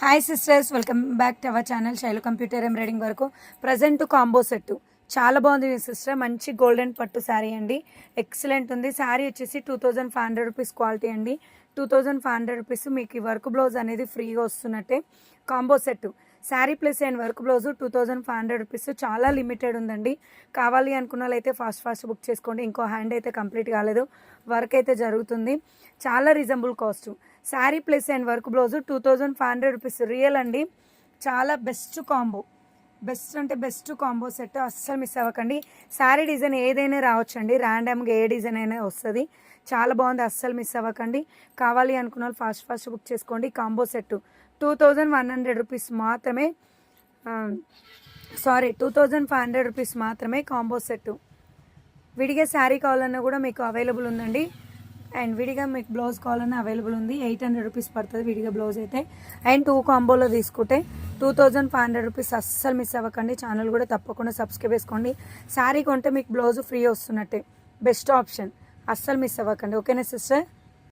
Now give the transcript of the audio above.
Hi sisters welcome back to our channel Shailu computer embroidering వరకు present combo set చాలా బాగుంది sister మంచి golden పట్టు శారీ అండి. ఎక్సలెంట్ ఉంది. శారీ వచ్చేసి two thousand five hundred rupees quality అండి. Two thousand five hundred rupees మీకు ఈ వర్క్ బ్లౌజ్ అనేది ఫ్రీగా వస్తున్నట్టే combo set sari plus and work blouse two thousand five hundred rupees చాలా లిమిటెడ్ ఉందండి. కావాలి అనుకున్న వాళ్ళైతే ఫాస్ట్ ఫాస్ట్ బుక్ చేసుకోండి. ఇంకో హ్యాండ్ అయితే కంప్లీట్ కాలేదు. వర్క్ అయితే జరుగుతుంది. చాలా reasonable cost sari plus and work blouse two thousand five hundred rupees. Real అండి. చాలా బెస్ట్ కాంబో బెస్ట్ అంటే బెస్ట్ కాంబో సెట్ అస్సలు మిస్ అవ్వకండి. శారీ డిజైన్ ఏదైనా రావచ్చండి. ర్యాండమ్గా ఏ డిజైన్ అయినా వస్తుంది. చాలా బాగుంది. అస్సలు మిస్ అవ్వకండి. కావాలి అనుకున్న వాళ్ళు ఫాస్ట్ ఫాస్ట్ బుక్ చేసుకోండి. Combo set two thousand one hundred rupees మాత్రమే sorry two thousand five hundred rupees మాత్రమే కాంబో సెట్ విడిగా శారీ కావాలన్నా కూడా మీకు అవైలబుల్ ఉందండి. అండ్ విడిగా మీకు బ్లౌజ్ కావాలని అవైలబుల్ ఉంది. ఎయిట్ హండ్రెడ్ రూపీస్ పడుతుంది విడిగా బ్లౌజ్ అయితే. అండ్ టూ కాంబోలో తీసుకుంటే two thousand five hundred rupees అస్సలు మిస్ అవ్వకండి. ఛానల్ కూడా తప్పకుండా సబ్స్క్రైబ్ చేసుకోండి. శారీ కొంటే మీకు బ్లౌజ్ ఫ్రీ వస్తున్నట్టే. బెస్ట్ ఆప్షన్ అస్సలు మిస్ అవ్వకండి. ఓకేనా సిస్టర్